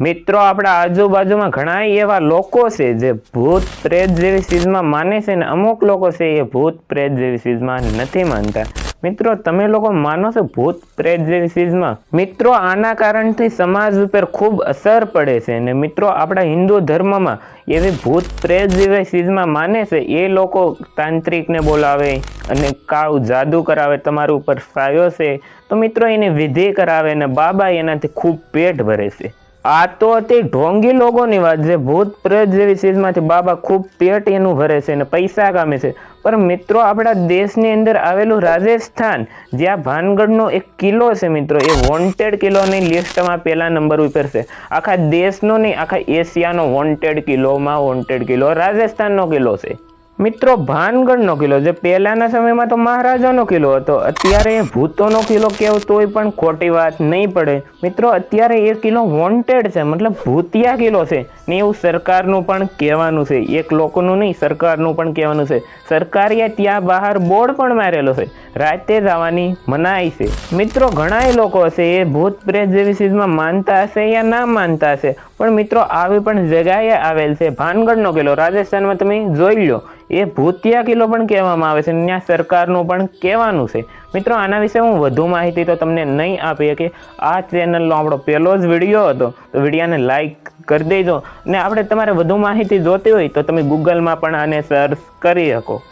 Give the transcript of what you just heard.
મિત્રો, આપણા આજુબાજુમાં ઘણા એવા લોકો છે જે ભૂત પ્રેત જેવી ચીજમાં માને છે ને અમુક લોકો છે એ ભૂત પ્રેત જેવી ચીજમાં નથી માનતા. મિત્રો, તમે લોકો માનો છો ભૂત પ્રેત જેવી ચીજમાં મિત્રો, આના કારણથી સમાજ ઉપર ખૂબ અસર પડે છે અને મિત્રો, આપણા હિન્દુ ધર્મમાં એવી ભૂત પ્રેત જેવી ચીજમાં માને છે, એ લોકો તાંત્રિકને બોલાવે અને કાવ જાદુ કરાવે, તમારા ઉપર સાયો છે. તો મિત્રો, એની વિધિ કરાવે અને બાબા એનાથી ખૂબ પેટ ભરે છે. આ તો તે ઢોંગી લોકોની વાત છે. ભૂત પ્રેત જેવી ચીજમાંથી બાબા ખૂબ પેટ એનું ભરે છે અને પૈસા કામે છે. પણ મિત્રો, આપણા દેશની અંદર આવેલું રાજસ્થાન, જ્યાં ભાનગઢનો એક કિલ્લો છે મિત્રો, એ વોન્ટેડ કિલ્લોની લિસ્ટમાં પહેલા નંબર ઉપર છે આખા દેશનો નહીં, આખા એશિયાનો વોન્ટેડ કિલ્લોમાં વોન્ટેડ કિલ્લો, રાજસ્થાનનો કિલ્લો છે. મિત્રો, ભાનગઢનો કિલ્લો. જે પહેલાના સમયમાં તો મહારાજાનો કિલ્લો હતો. અત્યારે ભૂતોનો કિલ્લો કેવું તોય પણ ખોટી વાત નહીં પડે. મિત્રો, અત્યારે એ કિલ્લો વોન્ટેડ છે, મતલબ ભૂતિયા કિલ્લો છે. ને એવું સરકારનું પણ કહેવાનું છે. એક લોકોનું નહીં, સરકારનું પણ કહેવાનું છે. સરકારે ત્યાં બહાર બોર્ડ પણ મારેલો છે. રાતે જવાની મનાઈ છે. મિત્રો ઘણા લોકો હશે એ ભૂત પ્રેત જેવી ચીજમાં માનતા હશે યા ના માનતા હશે? પણ મિત્રો, આવી પણ જગ્યાએ આવેલ છે ભાનગઢનો કિલ્લો. રાજસ્થાનમાં તમે જોઈ લો. એ ભૂતિયા કિલ્લો પણ કહેવામાં આવે છે ત્યાં સરકારનું પણ કહેવાનું છે. મિત્રો, આના વિશે હું વધુ માહિતી તો તમને નહીં આપી કે આ ચેનલનો આપણો પહેલો જ વીડિયો હતો, તો વિડીયોને લાઈક કરી દેજો. અને આપણે તમારે વધુ માહિતી જોતી હોય તો તમે ગૂગલમાં પણ આને સર્ચ કરી શકો.